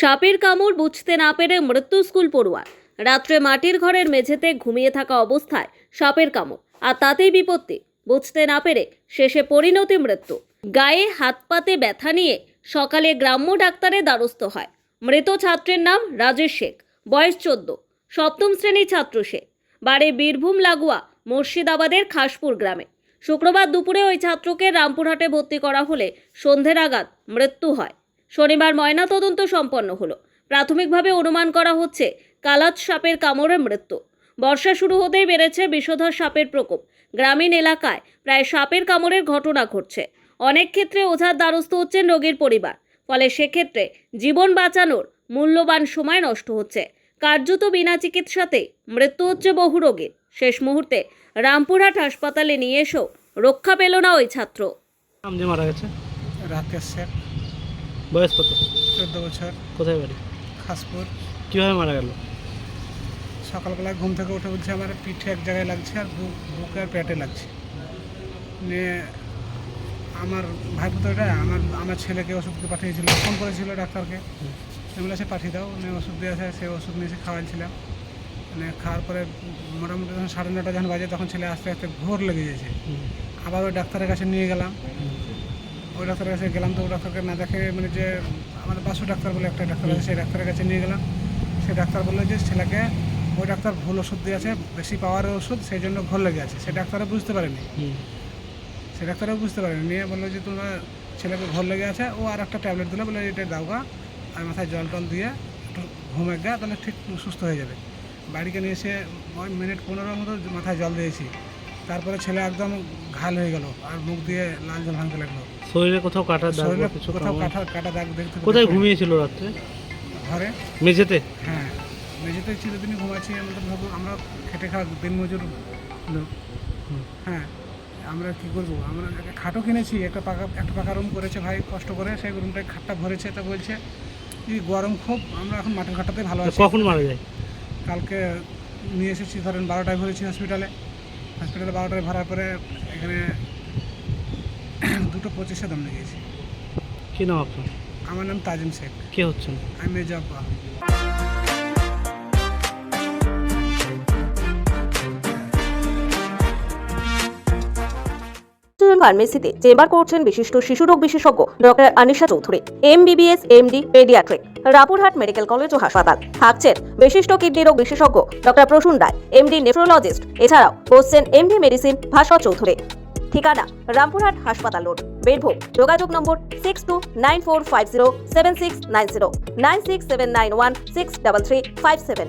সাপের কামড় বুঝতে না পেরে মৃত্যু স্কুল পড়ুয়া। রাত্রে মাটির ঘরের মেঝেতে ঘুমিয়ে থাকা অবস্থায় সাপের কামড়, আর তাতেই বিপত্তি। বুঝতে না পেরে শেষে পরিণতি মৃত্যু। গায়ে হাত পাতে ব্যথা নিয়ে সকালে গ্রাম্য ডাক্তারের দ্বারস্থ হয়। মৃত ছাত্রের নাম রাজেশ শেখ, বয়স চোদ্দ, সপ্তম শ্রেণির ছাত্র সে। বাড়ি বীরভূম লাগোয়া, মুর্শিদাবাদের খাসপুর গ্রামে। শুক্রবার দুপুরে ওই ছাত্রকে রামপুরহাটে ভর্তি করা হলে সন্ধ্যের আঘাত মৃত্যু হয়। শনিবার ময়নাতদন্ত সম্পন্ন হলো। প্রাথমিকভাবে অনুমান করা হচ্ছে কালাত সাপের কামড়ে মৃত্যু। বর্ষা শুরু হতেই বেড়েছে বিষধর সাপের প্রকোপ। গ্রামীণ এলাকায় প্রায় সাপের কামড়ের ঘটনা ঘটছে। অনেক ক্ষেত্রে ওঝার দ্বারস্থ হচ্ছেন রোগীর পরিবার। ফলে সেক্ষেত্রে জীবন বাঁচানোর মূল্যবান সময় নষ্ট হচ্ছে। কার্যত বিনা চিকিৎসাতে মৃত্যু হচ্ছে বহু রোগীর। শেষ মুহূর্তে রামপুরহাট হাসপাতালে নিয়ে এসেও রক্ষা পেল না ওই ছাত্র। নাম যে মারা গেছে। রাকেশ শেখ বয়স কত? চোদ্দ বছর। কোথায় বাড়ি? খাসপুর। কীভাবে মারা গেল? সকালবেলা ঘুম থেকে উঠে বলছে আমার পিঠে এক জায়গায় লাগছে আর বুক বুকে আর পেটে লাগছে। নিয়ে আমার ভাইপুতটা আমার আমার ছেলেকে ওষুধকে পাঠিয়েছিল ফোন করেছিল ডাক্তারকে। অ্যাম্বুলেন্সে পাঠিয়ে দাও নিয়ে ওষুধ দিয়ে আসে সে ওষুধ নিয়ে এসে খাওয়াইছিলাম। মানে খাওয়ার পরে মোটামুটি যখন সাড়ে নটা যখন বাজে তখন ছেলে আস্তে আস্তে ঘোর লেগে গেছে। আবার ওই ডাক্তারের কাছে নিয়ে গেলাম। ওই ডাক্তারের কাছে গেলাম তো ওই ডাক্তারকে না দেখে মানে যে আমাদের বাসু ডাক্তার বলে একটা ডাক্তার আছে সেই ডাক্তারের কাছে নিয়ে গেলাম। সেই ডাক্তার বলল যে ছেলেকে ওই ডাক্তার ভুল ওষুধ দিয়েছে বেশি পাওয়ারের ওষুধ সেই জন্য ঘোর লেগে আছে। সে ডাক্তারও বুঝতে পারেনি। সে ডাক্তারও বুঝতে পারেনি। নিয়ে বলল যে তোমার ছেলেকে ঘোর লেগে আছে ও আর একটা ট্যাবলেট দিলে বলে এটা দাও গা আর মাথায় জল টল দিয়ে একটু ঘুমে গা তাহলে ঠিক সুস্থ হয়ে যাবে। বাড়িকে নিয়ে এসে ওই মিনিট পনেরো মতো মাথায় জল দিয়েছি। তারপরে ছেলে একদম ঘাল হয়ে গেল আর মুখ দিয়ে লাল জল ভাঙতে লাগল। শরীরে কোথাও কাটার দাগ শরীরে কিছু কোথাও কাটা কাটা দাগ দেখতে কোথায় ঘুমিয়েছিল রাত্রে? ঘরে? মেঝেতে? হ্যাঁ। মেঝেতে ছিল চিরদিনই ঘুমাচ্ছি আমাদের ভাবো আমরা খেটে খাওয়া দিন মজুর লোক হ্যাঁ আমরা কি করব? আমরা একটা খাটও কিনেছি একটা পাকা একটা পাকা রুম করেছে ভাই কষ্ট করে। সেই রুমটায় খাটটা ভরেছে তা বলছে গরম খুব আমরা এখন মাটির খাটটাতে ভালো আছি। কখন মারা যায়? কালকে নিয়ে এসেছি ধরেন বারোটায় ভরেছি হসপিটালে হসপিটালে বারোটায় ভরার পরে এখানে দুটো পঁচিশে দাম লেগেছি কী নাম আপনার? আমার নাম তাজিম শেখ। কে হচ্ছেন? আমি মেজো ফার্মেসিতে চেম্বার করছেন বিশিষ্ট শিশুরোগ বিশেষজ্ঞ doctor Anisha Chowdhury MBBS MD paediatric Rampurhat medical college ও হাসপাতাল। থাকছেন বিশিষ্ট কিডনি রোগ বিশেষজ্ঞ doctor Prasun Roy MD nephrologist এছাড়াও বসছেন এমডি মেডিসিন ভাস্কর চৌধুরী। ঠিকানা রামপুরহাট হাসপাতাল রোড, বীরভূম। যোগাযোগ number six two nine four five zero seven six nine zero nine six seven nine one six double three five seven